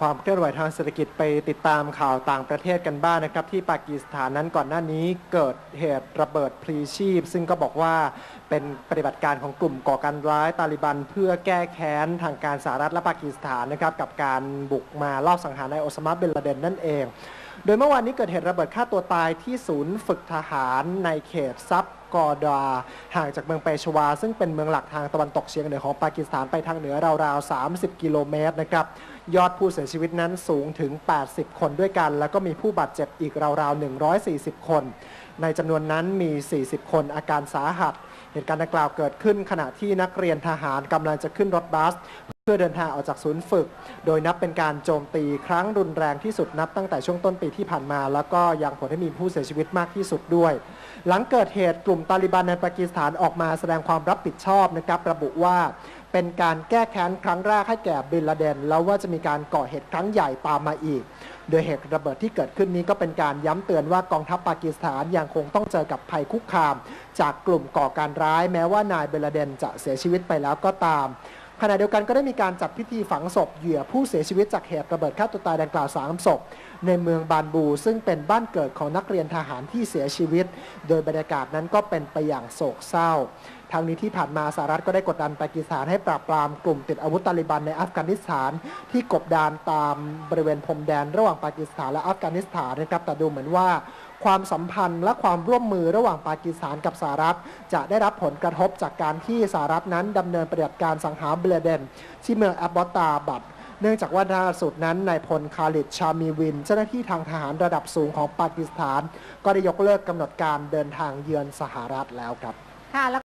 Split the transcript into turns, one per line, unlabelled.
ความเคลื่อนไหวทางเศรษฐกิจไปติดตามข่าวต่างประเทศกันบ้างนะครับ ที่ปากีสถานนั้นก่อนหน้านี้เกิดเหตุระเบิดพลีชีพ ซึ่งก็บอกว่าเป็นปฏิบัติการของกลุ่มก่อการร้ายตาลิบัน เพื่อแก้แค้นทางการสหรัฐและปากีสถานนะครับกับการบุกมาลอบสังหารนายโอซามาเบนลาเดนนั่นเอง โดยเมื่อวานนี้เกิดเหตุระเบิดฆ่าตัวตายที่ศูนย์ฝึกทหารในเขตซับกอดาห่างจากเมืองเปชวา ซึ่งเป็นเมืองหลักทางตะวันตกเฉียงเหนือของปากีสถานไปทางเหนือราวๆ 30 กิโลเมตรนะครับ ยอดผู้เสียชีวิตนั้นสูงถึง 80 คนด้วยกัน แล้วก็มีผู้บาดเจ็บอีกราวๆ 140 คน ในจำนวนนั้นมี 40 คนอาการสาหัส เหตุการณ์ดังกล่าวเกิดขึ้นขณะที่นักเรียนทหารกำลังจะขึ้นรถบัส พื่อเดินทางออกจากศูนย์ฝึก โดยนับเป็นการโจมตีครั้งรุนแรงที่สุดนับตั้งแต่ช่วงต้นปีที่ผ่านมา แล้วก็ยังผลให้มีผู้เสียชีวิตมากที่สุดด้วย หลังเกิดเหตุกลุ่มตาลิบันในปากีสถานออกมาแสดงความรับผิดชอบนะครับระบุว่าเป็นการแก้แค้นครั้งแรกให้แก่บินลาเดน แล้วว่าจะมีการก่อเหตุครั้งใหญ่ตามมาอีก โดยเหตุระเบิดที่เกิดขึ้นนี้ก็เป็นการย้ำเตือนว่ากองทัพปากีสถานยังคงต้องเจอกับภัยคุกคาม จากกลุ่มก่อการร้าย แม้ว่านายเบลาเดนจะเสียชีวิตไปแล้วก็ตาม ขณะเดียวกันก็ได้มีการจัดพิธีฝังศพเหยื่อผู้เสียชีวิตจากเหตุระเบิดฆ่าตัวตายดังกล่าวสามศพในเมืองบานบู ซึ่งเป็นบ้านเกิดของนักเรียนทหารที่เสียชีวิต โดยบรรยากาศนั้นก็เป็นไปอย่างโศกเศร้าทางนี้ที่ผ่านมาสหรัฐก็ได้กดดันปากีสถานให้ปราบปรามกลุ่มติดอาวุธตาลิบันในอัฟกานิสถาน ที่กบดานตามบริเวณพรมแดนระหว่างปากีสถานและอัฟกานิสถานนะครับแต่ดูเหมือนว่าความสัมพันธ์และความร่วมมือระหว่างปากีสถานกับสหรัฐ จะได้รับผลกระทบจากการที่สหรัฐนั้นดำเนินปฏิบัติการสังหารเบลเดน ที่เมืองแอบบอตตาบัด เนื่องจากว่าล่าสุดนั้นนายพลคาลิดชามีวิน เจ้าหน้าที่ทางทหารระดับสูงของปากีสถาน ก็ได้ยกเลิกกำหนดการเดินทางเยือนสหรัฐแล้วครับ
ค่ะแล้ว